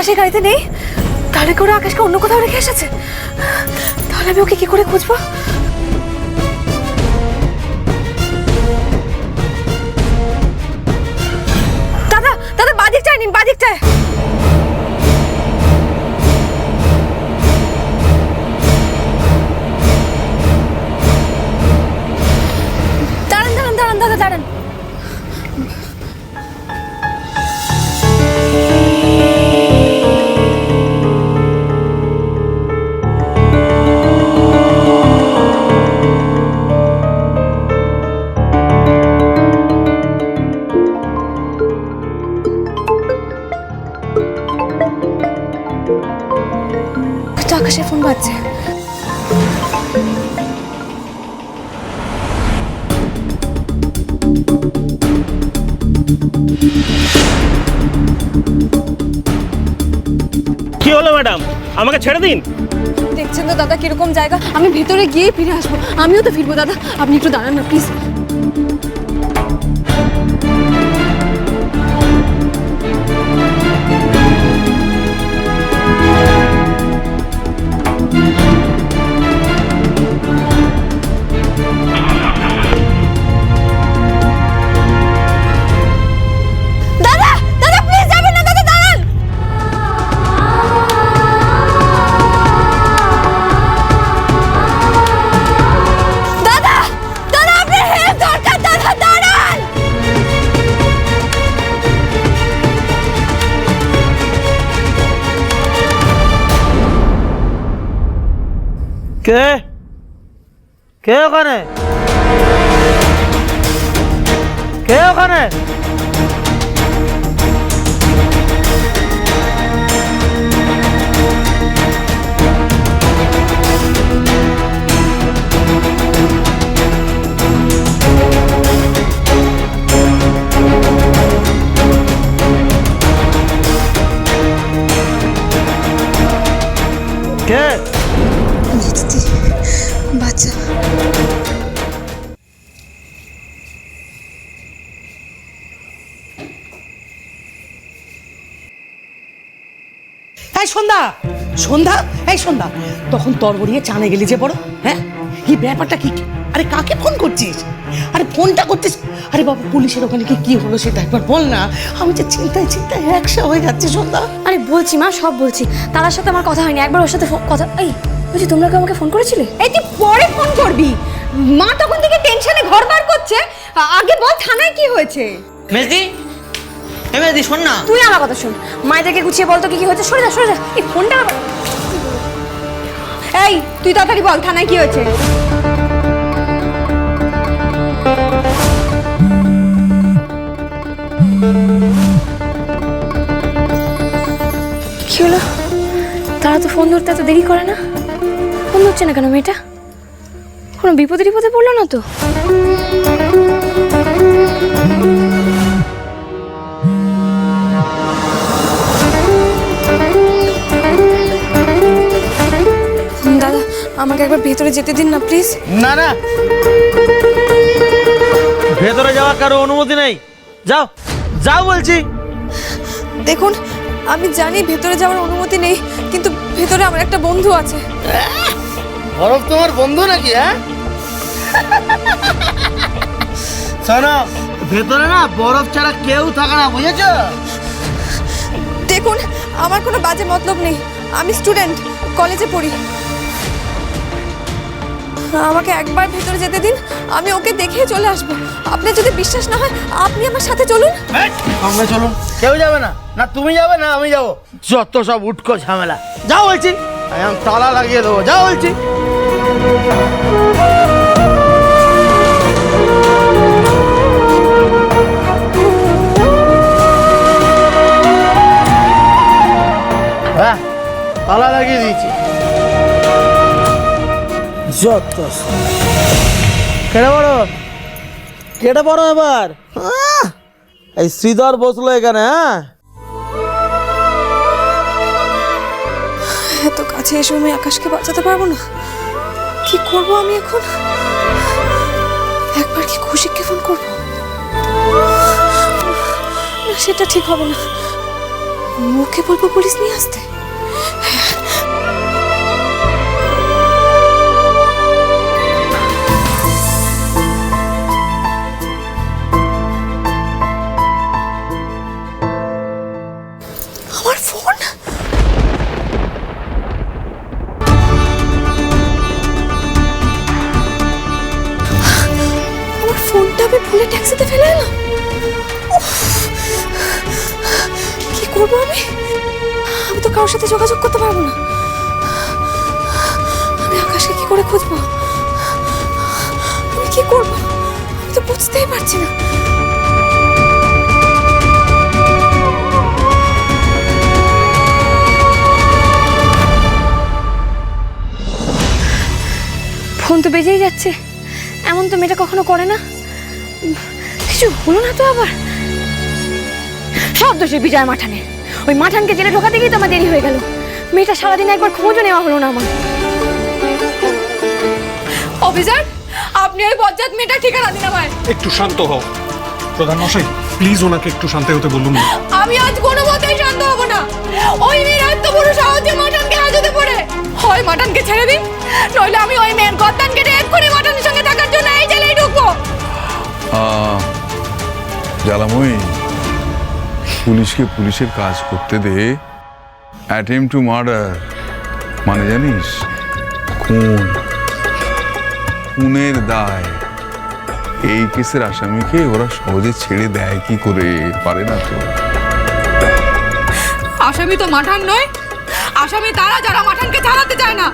আকাশের গাড়িতে নেই? তাহলে করে আকাশকে অন্য কোথাও রেখে এসেছে? তাহলে আমি ওকে কি করে খুঁজবো? দাদা দাদা বাদিকটায় নিন বাদিকটায় দাঁড়ান দাঁড়ান দাঁড়ান, দাদা, দাঁড়ান। তো আকাশের ফোন বাজছে। কি হলো ম্যাডাম? আমাকে ছেড়ে দিন। দেখছেন তো দাদা কীরকম জায়গা? আমি ভেতরে গিয়ে ফিরে আসব। আমিও তো ফিরবো দাদা। আপনি একটু দাঁড়ান না প্লিজ কে? কে ওখানে? কে ওখানে? কে? সন্ধ্যা? এই সন্ধ্যা তখন তরবরিয়ে চানে গেলি যে বড় হ্যাঁ? কি ব্যাপারটা কি? আরে কাকে ফোন করছিস? আরে ফোনটা করছিস? আরে বাবা পুলিশের ওখানে কি কি হলো সেটা একবার বল না। আমি যে চিন্তায় চিন্তায় একসা হয়ে যাচ্ছে সন্ধ্যা। আরে বলছি মা সব বলছি। তার সাথে আমার কথা হয়নি একবার ওর সাথে কথা এই বলছি তোমরা কি আমাকে ফোন করেছিলে? এই তুই পরে ফোন করবি। মা তখন থেকে টেনশনে ঘর বার করছে। আগে বল থানায় কি হয়েছে। মেজদি এ মেজদি শোন না। তুই আমার কথা শোন। মায়েদেরকে গুছিয়ে বলতো কি কি হয়েছে। সরে যা সরে যা। এই ফোনটা আবার- এই, তুই তাড়াতাড়ি বল, থানায় কি হয়েছে? কি হলো? তারা তো ফোন ধরতে এত দেরি করে না। ফোন ধরছে না কেন মেয়েটা? কোনো বিপদে টিপদে পড়ল না তো? আমাকে একবার ভেতরে যেতে দিন না প্লিজ না না। ভেতরে যাওয়ার কারও অনুমতি নেই। যাও যাও বলছি। দেখুন আমি জানি ভেতরে যাওয়ার অনুমতি নেই কিন্তু ভেতরে আমার একটা বন্ধু আছে। বরফ তোমার বন্ধু নাকি হ্যাঁ? শোনো ভেতরে না বরফ ছাড়া কেউ থাকে না বুঝেছ? দেখুন আমার কোনো বাজে মতলব নেই। আমি স্টুডেন্ট কলেজে পড়ি। আমাকে একবার ভেতরে যেতে দিন, আমি ওকে দেখে চলে আসব। আপনার যদি বিশ্বাস না হয়, আপনি আমার সাথে চলুন। আমরা চলুন। কেউ যাবে না। না, তুমি যাবে না, আমি যাব। যত সব উটকো ঝামেলা। যাও বলছি। আমি তালা লাগিয়ে দেবো। যাও বলছি। যত। কেটে পড়ো কেটে পড়ো এবার? এই শ্রীধর বসল এখানে হ্যাঁ? এত কাছে এসে আমি আকাশকে বাঁচাতে পারব না। কি করব আমি এখন? একবার কি কৌশিককে ফোন করব? না সেটা ঠিক হবে না। মুখে বলব পুলিশ নিয়ে আসতে? সাথে যোগাযোগ করতে পারব না। আমি আকাশকে কি করে খুঁজবো? আমি কি করব? আমি তো বুঝতেই পারছি না। ফোন তো বেজেই যাচ্ছে। এমন তো মেয়েটা কখনো করে না। কিছু হলো না তো আবার? সব দোষে বিজয় মাঠানে ওই মাঠানকে জেলে ঢোকাতে গিয়ে তো আমার দেরি হয়ে গেল। মেয়েটা সারাদিন একবার খোঁজও নেওয়া হলো না আমার। অফিসার আপনি ওই বজ্জাত মেয়েটা ঠিকানা দিন আমায়। একটু শান্ত হও। প্রধান মশাই প্লিজ ওনাকে একটু শান্ত হতে বলুন না। আমি আজ কোনো মতেই শান্ত হব না। ওই মেয়ের এত বড় সাহসে মাঠানকে হাজতে পড়ে। হয় মাঠানকে ছেড়ে দিন নইলে আমি ওই মেয়ের গদ্দান কেটে এক্ষুনি মাঠানের সঙ্গে থাকার জন্য এই জেলেই ঢুকবো। জ্বালাময়ী পুলিশকে পুলিশের কাজ করতে দে। অ্যাটেম্প টু মার্ডার মানে জানিস? খুন। খুনের দায়। এই কেসের আসামিকে ওরা সহজে ছেড়ে দেয় কি করে? পারে না তো। আসামি তো মাঠান নয়। আসামি তারা যারা মাঠানকে ছাড়াতে চায় না।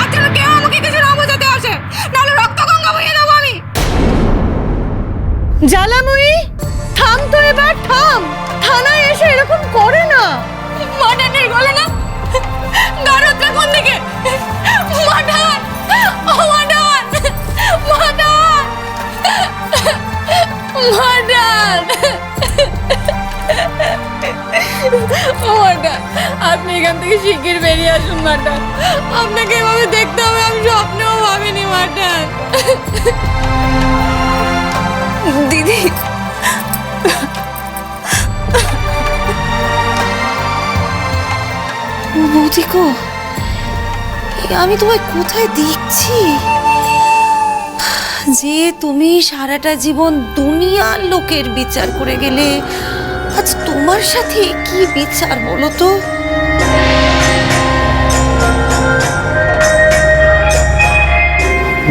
আর যেন কেউ আমাকে কিছু না বোঝাতে আসে। নাহলে রক্ত গঙ্গা বইয়ে দেবো আমি। জ্বালাময়ী থাম তো এবার থাম। থানায় এসে এরকম করে না? মাঠানের গলে না? গারদটা কোন দিকে? মাঠান ও মাঠান মাঠান মাঠান মাঠান আপনি এখান থেকে শিগগির বেরিয়ে আসুন মাঠান আপনাকে এভাবে দেখতে হবে, আমি স্বপ্নেও ভাবিনি মাঠান গো, আমি তোমায় কোথায় দেখছি? যে তুমি সারাটা জীবন দুনিয়ার লোকের বিচার করে গেলে, আজ তোমার সাথে কি বিচার বলো তো?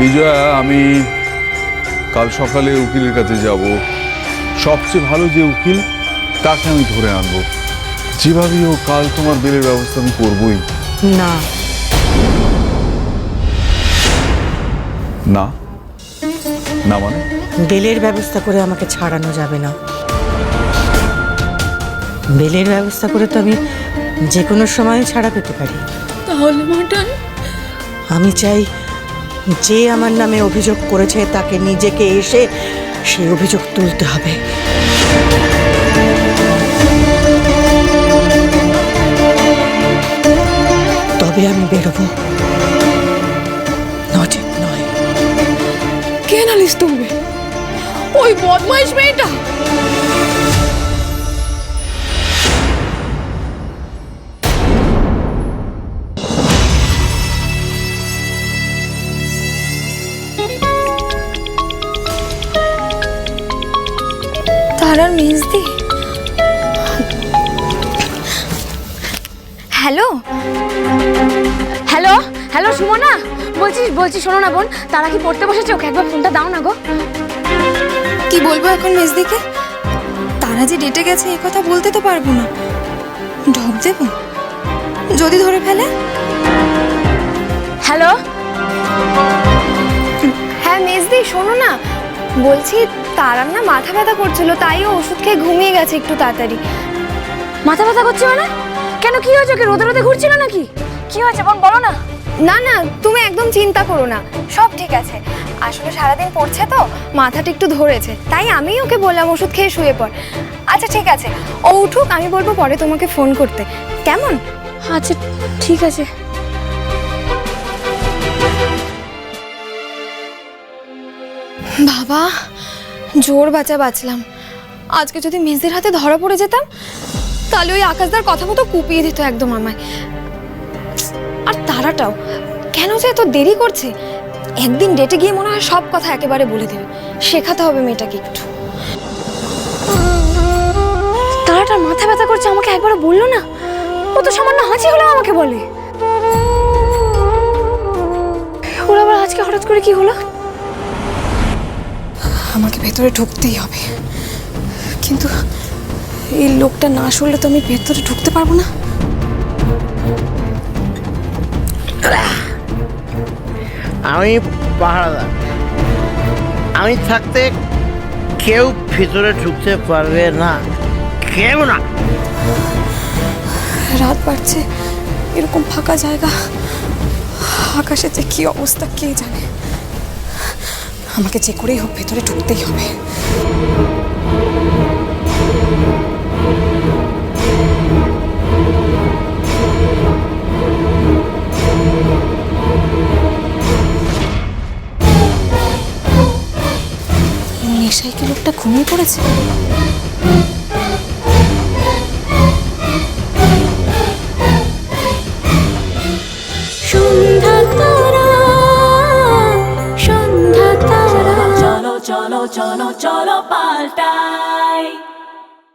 বিজয়া, আমি কাল সকালে উকিলের কাছে যাব। সবচেয়ে ভালো যে উকিল, তাকে আমি ধরে আনব। যেভাবেই হোক কাল তোমার বেলের ব্যবস্থা আমি করবই। না। না? না মানে? বেলের ব্যবস্থা করে আমাকে ছাড়ানো যাবে না। বেলের ব্যবস্থা করে তো আমি যে কোনো সময় ছাড়া পেতে পারি। তাহলে আমি চাই যে আমার নামে অভিযোগ করেছে তাকে নিজেকে এসে সেই অভিযোগ তুলতে হবে। তবে আমি বেরোবো নচেত নয় কে নালিশ তুলবে ওই বদমাইশ মেয়েটা তারার মেজদি হ্যালো হ্যালো? হ্যালো সুমনা? বলছি বলছি শোনো না বোন তারা কি পড়তে বসেছে? ওকে একবার ফোনটা দাও না গো। কি বলব এখন মেজদিকে তারা যে ডেটে গেছে এ কথা বলতে তো পারব না। ঢপ দেবো? যদি ধরে ফেলে? হ্যালো? হ্যাঁ মেজদি শোনো না। বলছি তারার না মাথা ব্যথা করছিল তাই ও ওষুধ খেয়ে ঘুমিয়ে গেছে একটু তাড়াতাড়ি। মাথা ব্যথা করছে মানে? কেন কি হয়েছে? ওকে রোদে রোদে ঘুরছিল নাকি? কি হয়েছে বোন বলো না। না না তুমি একদম চিন্তা করো না। সব ঠিক আছে। আসলে সারাদিন পড়ছে তো মাথাটা একটু ধরেছে। তাই আমি ওকে বললাম ওষুধ খেয়ে শুয়ে পড়। আচ্ছা ঠিক আছে। ও উঠুক আমি বলব পরে তোমাকে ফোন করতে। কেমন? আচ্ছা ঠিক আছে। বাবা জোর বাঁচা বাঁচলাম। আজকে যদি মেজদের হাতে ধরা পড়ে যেতাম তাহলে ওই আকাশদার কথা মতো কুপিয়ে দিত একদম আমায়। আর তারাটাও, কেন যে এত দেরি করছে? একদিন ডেটে গিয়ে মনে হয় সব কথা একেবারে বলে দেবে। শেখাতে হবে মেয়েটাকে একটু। তারাটার মাথা ব্যথা করছে, আমাকে একবার বলল না? ও তো সামান্য হাঁচি হলো আমাকে বলে। ওর আবার আজকে হঠাৎ করে কি হলো? আমাকে ভেতরে ঢুকতেই হবে। কিন্তু এই লোকটা না শুনলে তো আমি ভেতরে ঢুকতে পারব না। আমি পাহারাদার। আমি থাকতে কেউ ভিতরে ঢুকতে পারবে না। কেউ না। রাত বাড়ছে, এরকম ফাঁকা জায়গা। আকাশে যে কি অবস্থা, কে জানে? আমাকে যে করেই হোক, ভেতরে ঢুকতেই হবে। নেশায় কি লোকটা ঘুমিয়ে পড়েছে?